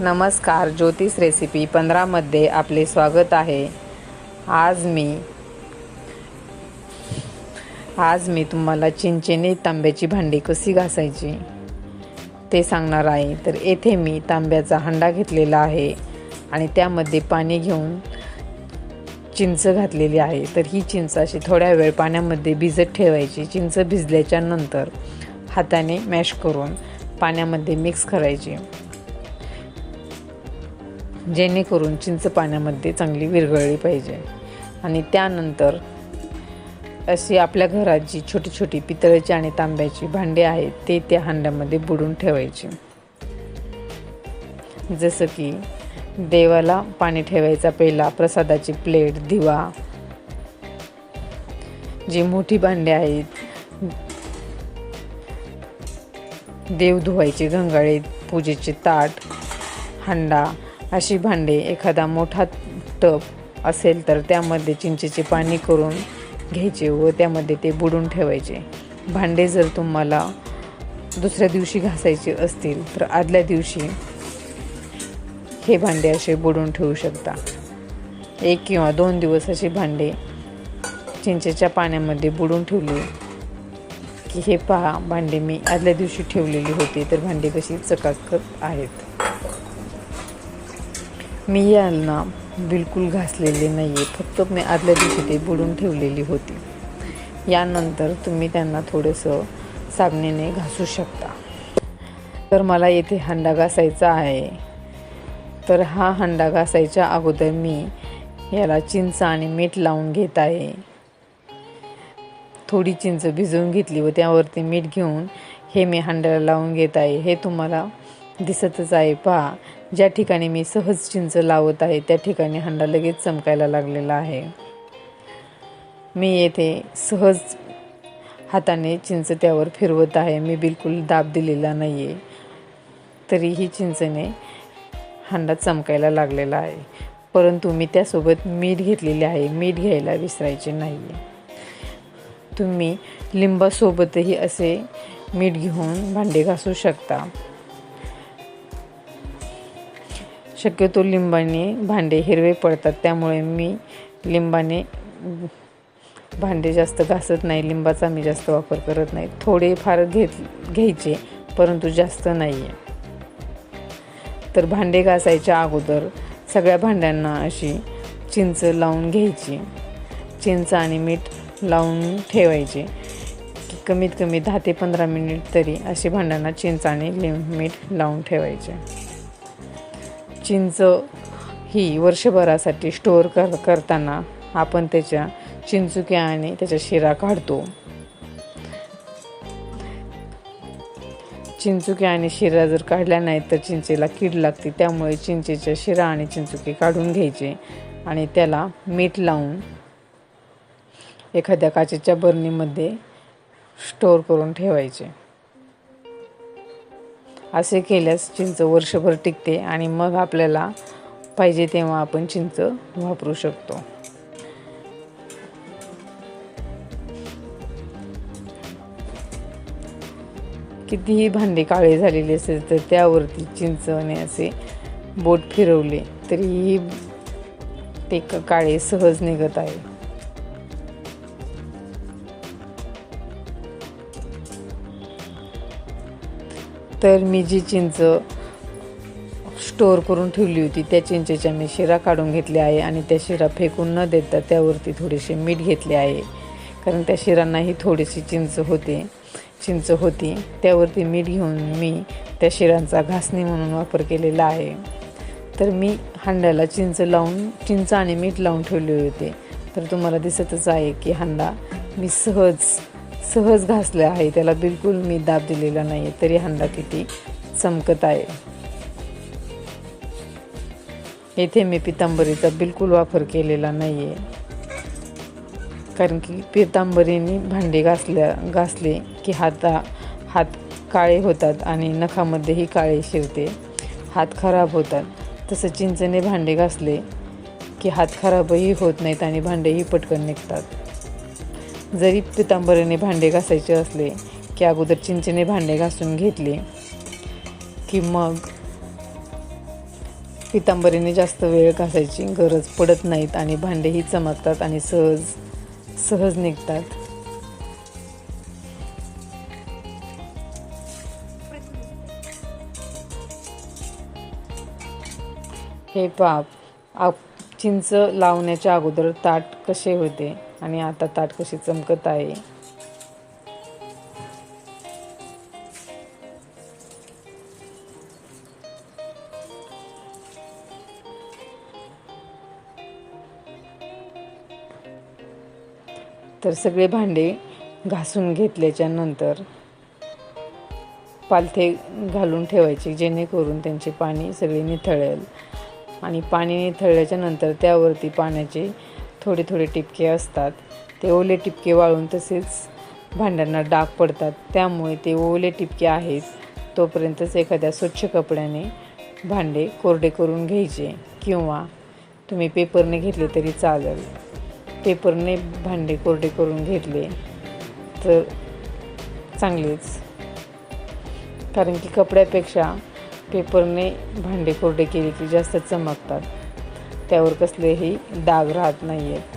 नमस्कार ज्योतिष रेसिपी पंधरामध्ये आपले स्वागत आहे. आज मी आज मी तुम्हाला चिंचेने तांब्याची भांडी कशी घासायची ते सांगणार आहे. तर येथे मी तांब्याचा हंडा घेतलेला आहे आणि त्यामध्ये पाणी घेऊन चिंच घातलेली आहे. तर ही चिंच अशी थोड्या वेळ पाण्यामध्ये भिजत ठेवायची. चिंच भिजल्याच्या नंतर हाताने मॅश करून पाण्यामध्ये मिक्स करायची. जेणेकरून चिंच पाण्यामध्ये चांगली विरघळली पाहिजे. आणि त्यानंतर अशी आपल्या घरात जी छोटी छोटी पितळेची आणि तांब्याची भांडी आहेत ते त्या हांड्यामध्ये बुडून ठेवायची. जसं की देवाला पाणी ठेवायचा पहिला प्रसादाची प्लेट दिवा जी मोठी भांडी आहेत देव धुवायचे गंगाळे पूजेचे ताट हांडा अशी भांडे एखादा मोठा टप असेल तर त्यामध्ये चिंचेचे पाणी करून घ्यायचे व त्यामध्ये ते बुडून ठेवायचे. भांडे जर तुम्हाला दुसऱ्या दिवशी घासायचे असतील तर आदल्या दिवशी हे भांडे असे बुडून ठेवू शकता. एक किंवा दोन दिवस असे भांडे चिंचेच्या पाण्यामध्ये बुडून ठेवली की हे पहा भांडे मी आदल्या दिवशी ठेवलेली होती तर भांडे कशी चकाकत आहेत. मी यांना बिलकुल घासलेले नाही आहे फक्त मी आदल्या दिवशी ते बुडून ठेवलेली होती. यानंतर तुम्ही त्यांना थोडंसं साबणीने घासू शकता. तर मला येथे हंडा घासायचा आहे. तर हा हंडा घासायच्या अगोदर मी याला चिंच आणि मीठ लावून घेत आहे. थोडी चिंच भिजवून घेतली व त्यावरती मीठ घेऊन हे मी हंड्याला लावून घेत आहे. हे तुम्हाला दिसतच आहे. पहा ज्या ठिकाणी मी सहज चिंच लावत आहे त्या ठिकाणी हंडा लगेच चमकायला लागलेला आहे. मी येथे सहज हाताने चिंच त्यावर फिरवत आहे. मी बिलकुल दाब दिलेला नाही आहे तरीही चिंचने हंडा चमकायला लागलेला आहे. परंतु मी त्यासोबत मीठ घेतलेले आहे. मीठ घ्यायला विसरायचे नाही आहे तुम्ही लिंबासोबतही असे मीठ घेऊन भांडे घासू शकता. शक्यतो लिंबाने भांडे हिरवे पडतात त्यामुळे मी लिंबाने भांडे जास्त घासत नाही लिंबाचा मी जास्त वापर करत नाही. थोडे फार घेत घ्यायचे परंतु जास्त नाही आहे तर भांडे घासायच्या अगोदर सगळ्या भांड्यांना अशी चिंच लावून घ्यायची. चिंच आणि मीठ लावून ठेवायचे. की कमीत कमी दहा ते पंधरा मिनिट तरी असे भांड्यांना चिंच आणि लिंब मीठ लावून ठेवायचे. चिंच ही वर्षभरासाठी स्टोअर कर करताना आपण त्याच्या चिंचुक्या आणि त्याच्या शिरा काढतो. चिंचुक्या आणि शिरा जर काढल्या नाहीत तर चिंचेला कीड लागते त्यामुळे चिंचेच्या शिरा आणि चिंचुके काढून घ्यायचे आणि त्याला मीठ लावून एखाद्या काचेच्या बरणीमध्ये स्टोअर करून ठेवायचे. असे केल्यास चिंच वर्षभर टिकते आणि मग आपल्याला पाहिजे तेव्हा आपण चिंच वापरू शकतो. कितीही भांडे काळे झालेले असेल तर त्यावरती चिंचने असे बोट फिरवले तरीही ते काळे सहज निघत आहे. तर मी जी चिंच स्टोअर करून ठेवली होती त्या चिंचेच्या मी शिरा काढून घेतल्या आहे आणि त्या शिरा फेकून न देता त्यावरती थोडेसे मीठ घेतले आहे. कारण त्या शिरांनाही थोडीशी चिंच होते चिंच होती. त्यावरती मीठ घेऊन मी त्या शिरांचा घासणी म्हणून वापर केलेला आहे. तर मी हांड्याला चिंच लावून चिंच आणि मीठ लावून ठेवले होते. तर तुम्हाला दिसतच आहे की हांडा मी सहज सहज घासलं आहे. त्याला बिलकुल मी दाब दिलेला नाही आहे तरी हांडा किती चमकत आहे. येथे मी पितांबरीचा बिलकुल वापर केलेला नाही आहे कारण की पितांबरीने भांडे घासल्या घासले की हाता हात काळे होतात आणि नखामध्येही काळे शिरते. हात खराब होतात. तसं चिंचने भांडे घासले की हात खराबही होत नाहीत आणि भांडेही पटकन निघतात. जरी पितांबरीने भांडे घासायचे असले की अगोदर चिंचेने भांडे घासून घेतले की मग पितांबरीने जास्त वेळ घासायची गरज पडत नाहीत आणि भांडेही चमकतात आणि सहज सहज निघतात. हे पाप आप चिंच लावण्याच्या अगोदर ताट कसे होते? आणि आता ताट कशी चमकत आहे. तर सगळे भांडे घासून घेतल्याच्या नंतर पालथे घालून ठेवायचे जेणेकरून त्यांचे पाणी सगळे निथळेल. आणि पाणी निथळल्याच्या नंतर त्यावरती पाण्याचे थोडे थोडे टिपके असतात. ते ओले टिपके वाळून तसेच भांड्यांना डाग पडतात. त्यामुळे ते ओले टिपके आहेत. तोपर्यंतच एखाद्या स्वच्छ कपड्याने भांडे कोरडे करून घ्यायचे किंवा तुम्ही पेपरने घेतले तरी चालेल. पेपरने भांडे कोरडे करून घेतले तर चांगलेच. कारण की कपड्यापेक्षा पेपरने भांडे कोरडे केले की जास्त चमकतात. त्यावर कसलेही डाग राहत नाही आहेत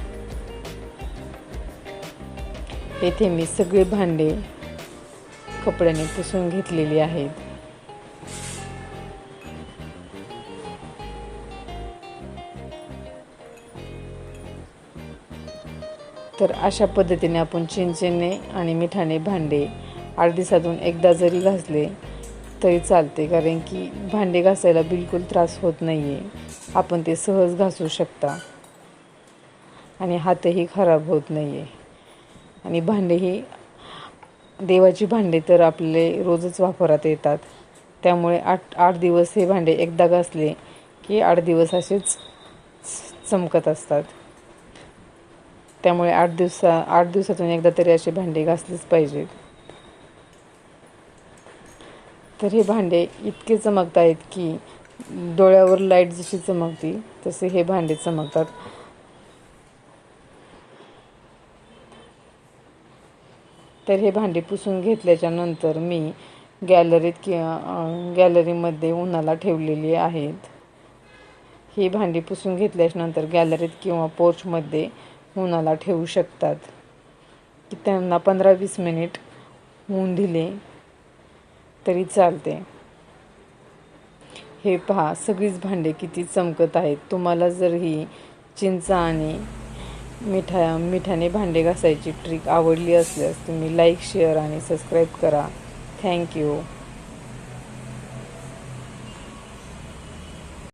येथे मी सगळे भांडे कपड्याने पुसून घेतलेली आहेत. तर अशा पद्धतीने आपण चिंचेने आणि मिठाने भांडे आठ दिवसातून एकदा जरी घासले तरी चालते कारण की भांडे घासायला बिलकुल त्रास होत नाही आहे आपण ते सहज घासू शकता. आणि हातही खराब होत नाही आहे आणि भांडेही देवाची भांडे तर आपले रोजच वापरात येतात. त्यामुळे आठ आठ दिवस हे भांडे एकदा घासले की आठ दिवस असेच चमकत असतात. त्यामुळे आठ दिवसा आठ दिवसातून एकदा तरी असे भांडे घासलेच पाहिजेत. तर हे भांडे इतके चमकत आहेत की डोळ्यावर लाइट जशी चमकती तसे हे भांडे चमकतात. तर हे भांडे पुसून घेतल्याच्या नंतर मी गॅलरीत किंवा गॅलरीमध्ये उन्हाला ठेवलेली आहेत. ही भांडी पुसून घेतल्याच्यानंतर गॅलरीत किंवा पोर्चमध्ये उन्हाला ठेवू शकतात. की त्यांना पंधरा वीस मिनिट ऊन दिले तरी चालते. हे पहा सगळीच भांडे किती चमकत आहेत. तुम्हाला जर ही चिंच आणि मिठा मिठाने भांडे घासायची ट्रिक आवडली असल्यास तुम्ही लाईक शेअर आणि सबस्क्राईब करा. Thank you